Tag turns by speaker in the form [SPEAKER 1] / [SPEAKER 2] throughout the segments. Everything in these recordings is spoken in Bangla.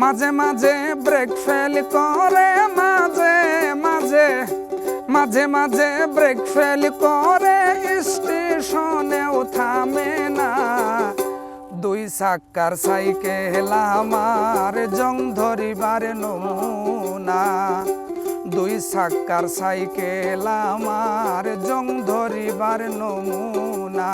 [SPEAKER 1] মাঝে মাঝে ব্রেক ফেল করে, মাঝে মাঝে মাঝে মাঝে ব্রেক ফেল করে, স্টেশনেও থামে না। দুই চাক্কার সাইকেল আমার জং ধরিবার নমুনা দুই চাক্কার সাইকেল আমার জং ধরিবার নমুনা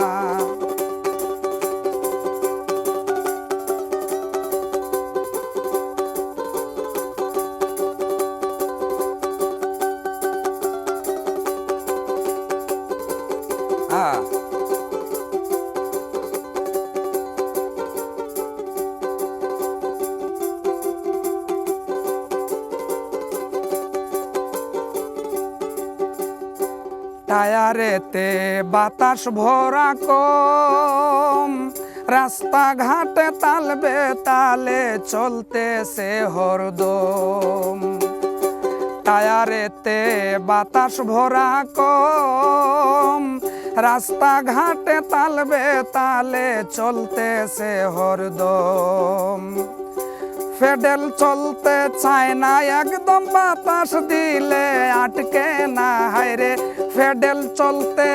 [SPEAKER 1] টায়ারেতে বাতাস ভরা কম। রাস্তাঘাটে তালবে তালে চলতে চলতেছে হরদম। টায়ারেতে বাতাস ভরা কম। রাস্তাঘাটে তালবে তালে চলতে চলতেছে হরদম। ফেডেল চলতে চায় না, একদম বাতাস দিলে আটকে না, হায়রে। ফেডেল চলতে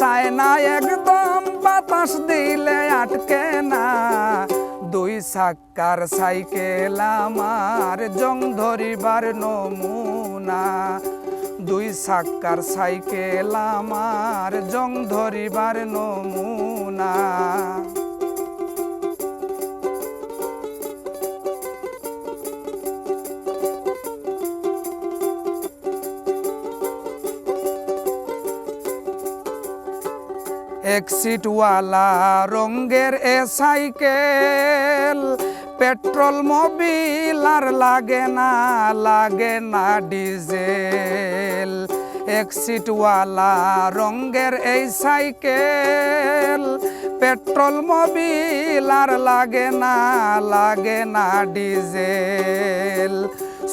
[SPEAKER 1] চায় না, একদম বাতাস দিলে আটকে না। দুই সাক্কার সাইকেল আমার জং ধরিবার নমুনা। দুই সাক্কার সাইকেল আমার জং ধরিবার নমুনা। এক সিটওয়ালা রঙ্গের এ সাইকেল পেট্রোল মোবিল আর লাগে না লাগে না ডিজেল এক সিটওয়ালা রঙ্গের এই সাইকেল পেট্রোল মোবিল আর লাগে না লাগে না ডিজেল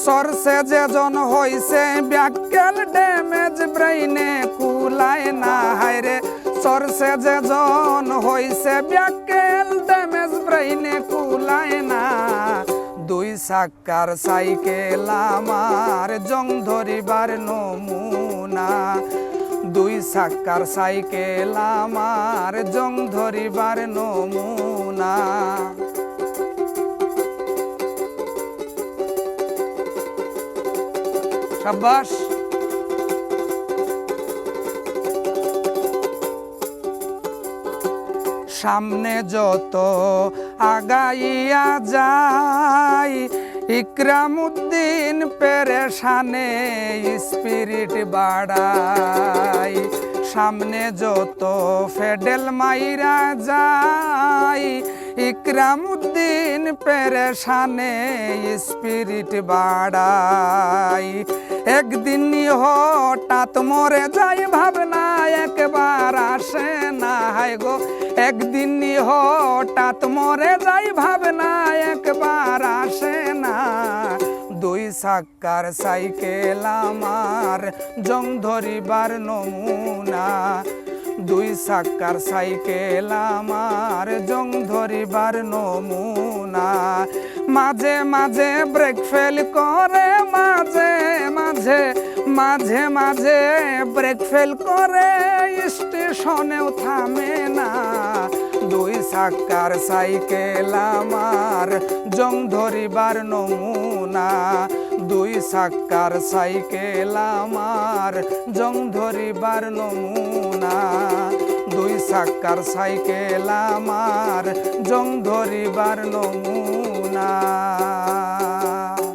[SPEAKER 1] সরসে যেজন হইছে ব্যাকেল ড্যামেজ ব্রেইনে কুলায় না, হায়রে। সরসে যেজন হইছে ব্যাকেল, ড্যামেজ ব্রেইনে কুলায় না। দুই চাক্কার সাইকেল আমার জং ধরিবার নমুনা। দুই চাক্কার সাইকেল আমার জং ধরিবার নমুনা। সাব্বাস। সামনে যত আগাইয়া যায় ইকরামুদ্দিন পেরেশানে স্পিরিট বাড়ায় সামনে যত ফেডেল মাইরা যায় ইকরামুদ্দিন পেরেশানে স্পিরিট বাড়ায় একদিন হঠাৎ মরে যাই ভাবনা, একবার আসে না, হায় গো একদিন হঠাৎ মরে যাই ভাবনা, একবার আসে না। দুই চাক্কার সাইকেল আমার জং ধরিবার নমুনা। দুই চাক্কার সাইকেল আমার জং ধরিবার নমুনা। মাঝে মাঝে ব্রেক ফেল করে, মাঝে মাঝে মাঝে মাঝে ব্রেক ফেল করে, স্টেশনেও থামে না। দুই চাক্কার সাইকেল আমার, জং ধরিবার নমুনা। দুই চাক্কার সাইকেল আমার, জং ধরিবার নমুনা। দুই চাক্কার সাইকেল আমার, জং ধরিবার নমুনা।